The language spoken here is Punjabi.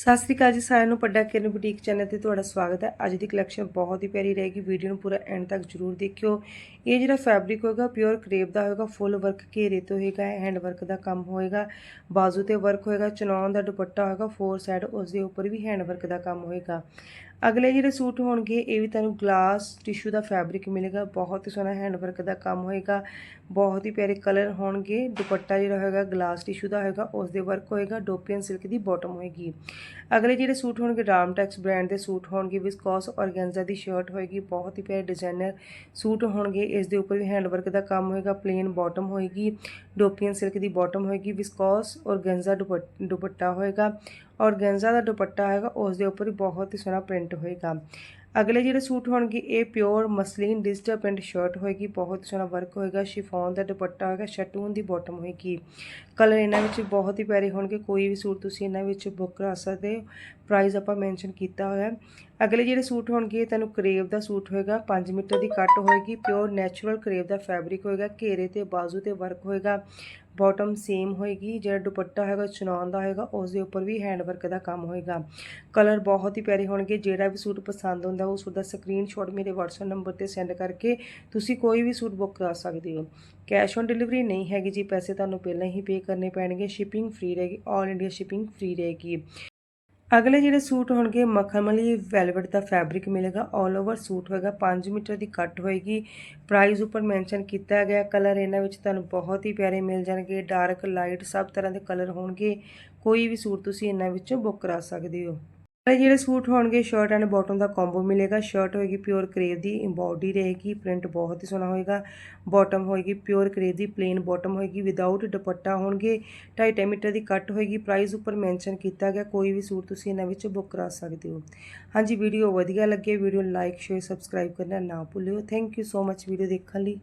ਸਤਿ ਸ੍ਰੀ ਅਕਾਲ ਜੀ ਸਾਰਿਆਂ ਨੂੰ ਪੱਡਾ ਕਿਰਨ ਬੁਟੀਕ ਚੈਨਲ ਤੇ ਤੁਹਾਡਾ ਸਵਾਗਤ ਹੈ। ਅੱਜ ਦੀ ਕਲੈਕਸ਼ਨ ਬਹੁਤ ਹੀ ਪਿਆਰੀ ਰਹੇਗੀ। ਵੀਡੀਓ ਨੂੰ ਪੂਰਾ ਐਂਡ ਤੱਕ ਜਰੂਰ ਦੇਖਿਓ। ਇਹ ਜਿਹੜਾ ਫੈਬਰਿਕ ਹੋਏਗਾ ਪਿਓਰ ਕਰੇਪ ਦਾ ਹੋਏਗਾ ਫੁੱਲ ਵਰਕ ਘੇਰੇ ਤੋਂ ਹੋਏਗਾ ਹੈਂਡ ਵਰਕ ਦਾ ਕੰਮ ਹੋਏਗਾ, ਬਾਜ਼ੂ ਤੇ ਵਰਕ ਹੋਏਗਾ ਚਨੌਨ ਦਾ ਦੁਪੱਟਾ ਹੋਏਗਾ ਫੋਰ ਸਾਈਡ ਉਸ ਦੇ ਉੱਪਰ ਵੀ ਹੈਂਡ ਵਰਕ ਦਾ ਕੰਮ ਹੋਏਗਾ। ਅਗਲੇ ਜਿਹੜੇ ਸੂਟ ਹੋਣਗੇ, ਇਹ ਵੀ ਤੁਹਾਨੂੰ ਗਲਾਸ ਟਿਸ਼ੂ ਦਾ ਫੈਬਰਿਕ ਮਿਲੇਗਾ। ਬਹੁਤ ਹੀ ਸੋਹਣਾ ਹੈਂਡ ਵਰਕ ਦਾ ਕੰਮ ਹੋਏਗਾ। ਬਹੁਤ ਹੀ ਪਿਆਰੇ ਕਲਰ ਹੋਣਗੇ। ਦੁਪੱਟਾ ਜਿਹੜਾ ਹੋਏਗਾ ਗਲਾਸ ਟਿਸ਼ੂ ਦਾ ਹੋਏਗਾ ਉਸ ਦੇ ਵਰਕ ਹੋਏਗਾ। ਡੋਪੀਅਨ ਸਿਲਕ ਦੀ ਬਾਟਮ ਹੋਏਗੀ। ਅਗਲੇ ਜਿਹੜੇ ਸੂਟ ਹੋਣਗੇ ਰਾਮਟੈਕਸ ਬ੍ਰਾਂਡ ਦੇ ਸੂਟ ਹੋਣਗੇ, ਵਿਸਕੋਸ ਔਰਗੈਂਜ਼ਾ ਦੀ ਸ਼ਰਟ ਹੋਏਗੀ, ਬਹੁਤ ਹੀ ਪਿਆਰੇ ਡਿਜ਼ਾਈਨਰ ਸੂਟ ਹੋਣਗੇ। ਇਸ ਦੇ ਉੱਪਰ ਵੀ ਹੈਂਡਵਰਕ ਦਾ ਕੰਮ ਹੋਏਗਾ, ਪਲੇਨ ਬਾਟਮ ਹੋਏਗੀ, ਡੋਪੀਅਨ ਸਿਲਕ ਦੀ ਬਾਟਮ ਹੋਏਗੀ, ਵਿਸਕੋਸ ਔਰਗੈਂਜ਼ਾ ਦੁਪੱਟ- ਦੁਪੱਟਾ ਹੋਏਗਾ। ਔਰਗੈਂਜ਼ਾ ਦਾ ਦੁਪੱਟਾ ਹੋਏਗਾ ਉਸ ਦੇ ਉੱਪਰ ਵੀ ਬਹੁਤ ਹੀ ਸੋਹਣਾ ਪ੍ਰਿੰਟ ਹੋਏਗਾ। ਅਗਲੇ ਜਿਹੜੇ ਸੂਟ ਹੋਣਗੇ, ਇਹ pure muslin digital print shirt ਹੋਏਗੀ, ਬਹੁਤ ਸੋਹਣਾ ਵਰਕ ਹੋਏਗਾ ਸ਼ਿਫੋਨ ਦਾ ਦੁਪੱਟਾ ਹੋਏਗਾ ਸ਼ਟੂਨ ਦੀ ਬਾਟਮ ਹੋਏਗੀ। ਕਲਰ ਇਹਨਾਂ ਵਿੱਚ ਬਹੁਤ ਹੀ ਪਿਆਰੇ ਹੋਣਗੇ, ਕੋਈ ਵੀ ਸੂਟ ਤੁਸੀਂ ਇਹਨਾਂ ਵਿੱਚ ਬੁੱਕ ਕਰਾ ਸਕਦੇ ਹੋ। ਪ੍ਰਾਈਸ ਆਪਾਂ ਮੈਂਸ਼ਨ ਕੀਤਾ ਹੋਇਆ ਅਗਲੇ ਜਿਹੜੇ ਸੂਟ ਹੋਣਗੇ ਤੁਹਾਨੂੰ ਕਰੇਵ ਦਾ ਸੂਟ ਹੋਏਗਾ 5 ਮੀਟਰ ਦੀ ਕੱਟ ਹੋਏਗੀ ਪਿਓਰ ਨੈਚੁਰਲ ਕਰੇਵ ਦਾ ਫੈਬਰਿਕ ਹੋਏਗਾ, ਘੇਰੇ ਤੇ ਬਾਜ਼ੂ ਤੇ ਵਰਕ ਹੋਏਗਾ। ਬਾਟਮ ਸੇਮ ਹੋਏਗੀ, ਜਿਹੜਾ ਦੁਪੱਟਾ ਹੈਗਾ ਚਨੌਨ ਦਾ ਹੋਏਗਾ ਉਸ ਦੇ ਉੱਪਰ ਵੀ ਹੈਂਡ ਵਰਕ ਦਾ ਕੰਮ ਹੋਏਗਾ। ਕਲਰ ਬਹੁਤ ਹੀ ਪਿਆਰੇ ਹੋਣਗੇ, ਜਿਹੜਾ ਵੀ ਸੂਟ ਪਸੰਦ ਹੁੰਦਾ, ਉਹ ਸੂਟ ਦਾ ਸਕਰੀਨਸ਼ਾਟ ਮੇਰੇ WhatsApp ਨੰਬਰ ਤੇ ਸੈਂਡ ਕਰਕੇ ਤੁਸੀਂ ਕੋਈ ਵੀ ਸੂਟ ਬੁੱਕ ਕਰਾ ਸਕਦੇ ਹੋ। ਕੈਸ਼ ਔਨ ਡਿਲੀਵਰੀ ਨਹੀਂ ਹੈਗੀ ਜੀ, ਪੈਸੇ ਤੁਹਾਨੂੰ ਪਹਿਲਾਂ ਹੀ ਪੇ ਕਰਨੇ ਪੈਣਗੇ ਸ਼ਿਪਿੰਗ ਫ੍ਰੀ ਰਹੇਗੀ ਆਲ ਇੰਡੀਆ ਸ਼ਿਪਿੰਗ ਫ੍ਰੀ ਰਹੇਗੀ। ਅਗਲੇ ਜਿਹੜੇ ਸੂਟ ਹੋਣਗੇ, ਮਖਮਲੀ ਵੈਲਵਟ ਦਾ ਫੈਬਰਿਕ ਮਿਲੇਗਾ। 올 ਓਵਰ ਸੂਟ ਹੋਏਗਾ। 5 ਮੀਟਰ ਦੀ ਕੱਟ ਹੋਏਗੀ। ਪ੍ਰਾਈਸ ਉੱਪਰ ਮੈਂਸ਼ਨ ਕੀਤਾ ਗਿਆ। ਕਲਰ ਇਹਨਾਂ ਵਿੱਚ ਤੁਹਾਨੂੰ ਬਹੁਤ ਹੀ ਪਿਆਰੇ ਮਿਲ ਜਾਣਗੇ। ਡਾਰਕ ਲਾਈਟ ਸਭ ਤਰ੍ਹਾਂ ਦੇ ਕਲਰ ਹੋਣਗੇ। ਕੋਈ ਵੀ ਸੂਟ ਤੁਸੀਂ ਇਹਨਾਂ ਵਿੱਚੋਂ ਬੁੱਕ ਕਰਾ ਸਕਦੇ ਹੋ। ਇਹ ਜਿਹੜੇ ਸੂਟ ਹੋਣਗੇ ਸ਼ਰਟ ਐਂਡ ਬਾਟਮ ਦਾ ਕੰਬੋ ਮਿਲੇਗਾ। ਸ਼ਰਟ ਹੋਏਗੀ ਪਿਓਰ ਕਰੇਵ ਦੀ ਐਮਬੋਡੀ ਰਹੇਗੀ ਪ੍ਰਿੰਟ ਬਹੁਤ ਹੀ ਸੋਹਣਾ ਹੋਏਗਾ। ਬਾਟਮ ਹੋਏਗੀ ਪਿਓਰ ਕਰੇਵ ਦੀ ਪਲੇਨ ਬਾਟਮ ਹੋਏਗੀ ਵਿਦਆਊਟ ਦੁਪੱਟਾ ਹੋਣਗੇ। 2.5 ਮੀਟਰ ਦੀ ਕੱਟ ਹੋਏਗੀ ਪ੍ਰਾਈਸ ਉੱਪਰ ਮੈਂਸ਼ਨ ਕੀਤਾ ਗਿਆ, ਕੋਈ ਵੀ ਸੂਟ ਤੁਸੀਂ ਇਹਨਾਂ ਵਿੱਚ ਬੁੱਕ ਕਰਾ ਸਕਦੇ ਹੋ। ਹਾਂਜੀ ਵੀਡੀਓ ਵਧੀਆ ਲੱਗੇ ਵੀਡੀਓ ਨੂੰ ਲਾਈਕ ਸ਼ੇਅਰ ਸਬਸਕ੍ਰਾਈਬ ਕਰਨਾ ਨਾ ਭੁੱਲਿਓ। Thank you so much video ਦੇਖਣ ਲਈ।